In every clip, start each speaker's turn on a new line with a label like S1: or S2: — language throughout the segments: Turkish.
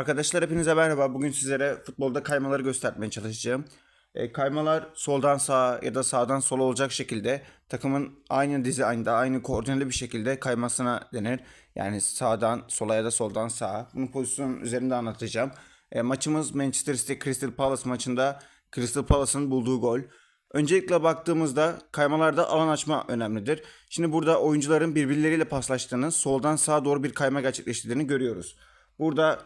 S1: Arkadaşlar hepinize merhaba. Bugün sizlere futbolda kaymaları göstermeye çalışacağım. E, kaymalar soldan sağa ya da sağdan sola olacak şekilde takımın aynı dizaynda, aynı koordineli bir şekilde kaymasına denir. Yani sağdan sola ya da soldan sağa. Bunu pozisyonun üzerinde anlatacağım. E, maçımız Manchester City Crystal Palace maçında Crystal Palace'ın bulduğu gol. Öncelikle baktığımızda kaymalarda alan açma önemlidir. Şimdi burada oyuncuların birbirleriyle paslaştığını, soldan sağa doğru bir kayma gerçekleştirdiğini görüyoruz. Burada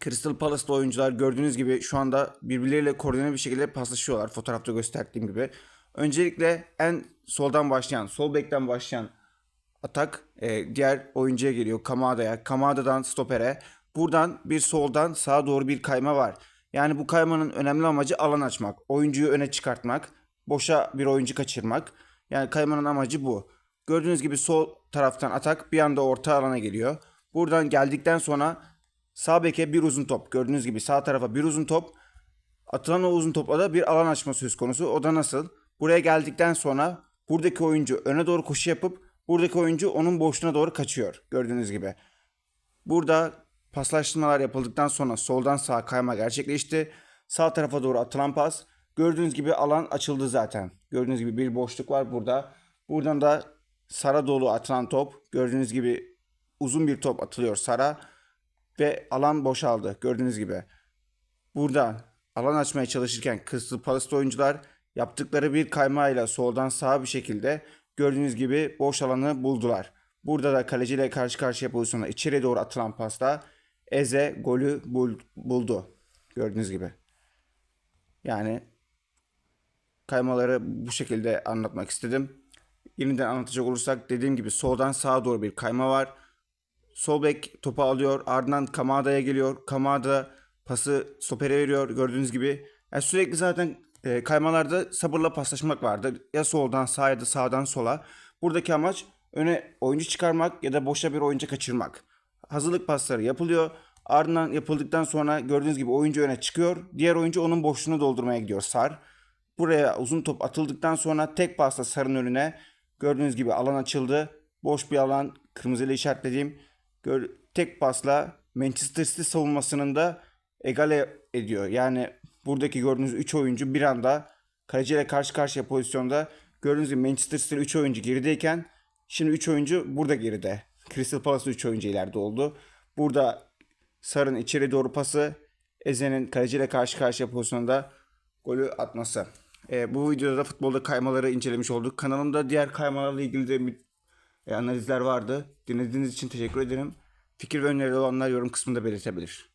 S1: Crystal Palace'da oyuncular gördüğünüz gibi şu anda birbirleriyle koordineli bir şekilde paslaşıyorlar. Fotoğrafta gösterdiğim gibi. Öncelikle en soldan başlayan, sol bekten başlayan atak e, diğer oyuncuya geliyor. Kamada'ya. Kamada'dan stopere. Buradan bir soldan sağa doğru bir kayma var. Yani bu kaymanın önemli amacı alan açmak. Oyuncuyu öne çıkartmak. Boşa bir oyuncu kaçırmak. Yani kaymanın amacı bu. Gördüğünüz gibi sol taraftan atak bir anda orta alana geliyor. Buradan geldikten sonra sağ beke bir uzun top. Gördüğünüz gibi sağ tarafa bir uzun top. Atılan o uzun topla da bir alan açma söz konusu. O da nasıl? Buraya geldikten sonra buradaki oyuncu öne doğru koşu yapıp buradaki oyuncu onun boşluğuna doğru kaçıyor. Gördüğünüz gibi. Burada paslaştırmalar yapıldıktan sonra soldan sağa kayma gerçekleşti. Sağ tarafa doğru atılan pas. Gördüğünüz gibi alan açıldı zaten. Gördüğünüz gibi bir boşluk var burada. Buradan da Sara dolu atılan top. Gördüğünüz gibi uzun bir top atılıyor Sara. Ve alan boşaldı. Gördüğünüz gibi. Burada alan açmaya çalışırken Crystal Palace'lı oyuncular yaptıkları bir kaymayla soldan sağa bir şekilde gördüğünüz gibi boş alanı buldular. Burada da kaleciyle karşı karşıya pozisyonda içeri doğru atılan pasta Eze golü bul- buldu. Gördüğünüz gibi. Yani kaymaları bu şekilde anlatmak istedim. Yeniden anlatacak olursak dediğim gibi soldan sağa doğru bir kayma var. Sol bek topu alıyor. Ardından Kamada'ya geliyor. Kamada pası stopere veriyor. Gördüğünüz gibi. Yani sürekli zaten e, kaymalarda sabırla paslaşmak vardır. Ya soldan sağa ya da sağdan sola. Buradaki amaç öne oyuncu çıkarmak ya da boşa bir oyuncu kaçırmak. Hazırlık pasları yapılıyor. Ardından yapıldıktan sonra gördüğünüz gibi oyuncu öne çıkıyor. Diğer oyuncu onun boşluğunu doldurmaya gidiyor Sar. Buraya uzun top atıldıktan sonra tek pasla Sar'ın önüne gördüğünüz gibi alan açıldı. Boş bir alan kırmızıyla işaretlediğim gör, tek pasla Manchester City savunmasının da egale ediyor. Yani buradaki gördüğünüz 3 oyuncu bir anda kaleciyle karşı karşıya pozisyonda gördüğünüz gibi Manchester City 3 oyuncu gerideyken şimdi 3 oyuncu burada geride. Crystal Palace 3 oyuncu ileride oldu. Burada Sar'ın içeri doğru pası Eze'nin kaleciyle karşı karşıya pozisyonda golü atması. Ee, bu videoda da futbolda kaymaları incelemiş olduk. Kanalımda diğer kaymalarla ilgili de e, analizler vardı. Dinlediğiniz için teşekkür ederim. Fikir ve önerileri olanlar yorum kısmında belirtebilir.